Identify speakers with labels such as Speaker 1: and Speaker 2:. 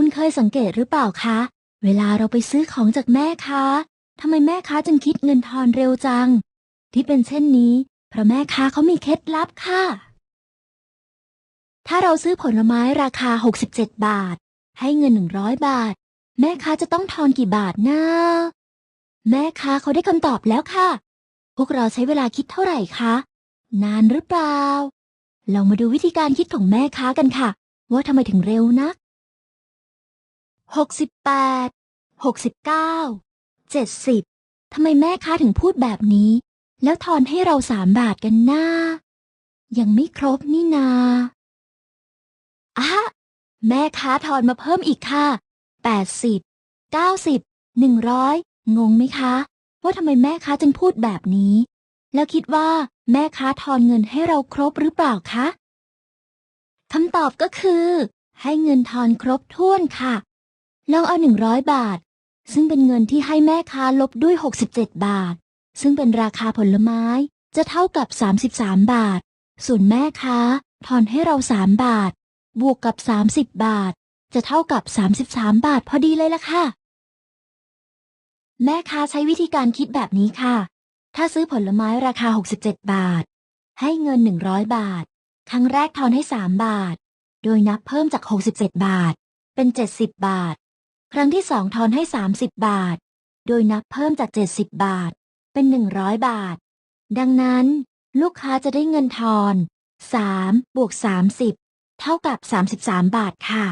Speaker 1: คุณเคยสังเกตหรือเปล่าคะ เวลาเราไปซื้อของจากแม่ค้าทำไมแม่ค้าจึงคิดเงินทอนเร็วจัง ที่เป็นเช่นนี้ เพราะแม่ค้าเขามีเคล็ดลับค่ะ ถ้าเราซื้อผลไม้ราคา 67 บาท ให้เงิน 100 บาท แม่ค้าจะต้องทอนกี่บาทนะแม่ค้าเขาได้คำตอบแล้วค่ะ พวกเราใช้เวลาคิดเท่าไหร่คะ นานหรือเปล่า ลองมาดูวิธีการคิดของแม่ค้ากันค่ะ ว่าทำไมถึงเร็วนัก 68 69 70ทำไมแม่ค้าถึงพูดแบบนี้ แล้วทอนให้เราสามบาทกันหน้า ยังไม่ครบนี่นาอะแม่ค้าทอนมาเพิ่มอีกค่ะ80 90 100งงไหมคะ ว่าทำไมแม่ค้าจึงพูดแบบนี้ แล้วคิดว่าแม่ค้าทอนเงินให้เราครบหรือเปล่าคะคำตอบก็คือ ให้เงินทอนครบถ้วนค่ะ ลองเอา100บาท ซึ่งเป็นเงินที่ให้แม่ค้าลบด้วย67บาท ซึ่งเป็นราคาผลไม้จะเท่ากับ33บาท ส่วนแม่ค้าทอนให้เรา3บาท บวกกับ30บาท จะเท่ากับ33บาทพอดีเลยล่ะค่ะ แม่ค้าใช้วิธีการคิดแบบนี้ค่ะ ถ้าซื้อผลไม้ราคา67บาท ให้เงิน100บาท ครั้งแรกทอนให้3บาท โดยนับเพิ่มจาก67บาท เป็น70บาท ครั้งที่สองทอนให้ 30 บาท โดยนับเพิ่มจาก 70 บาท เป็น 100 บาท ดังนั้น ลูกค้าจะได้เงินทอน 3 บวก 30 เท่ากับ 33 บาทค่ะ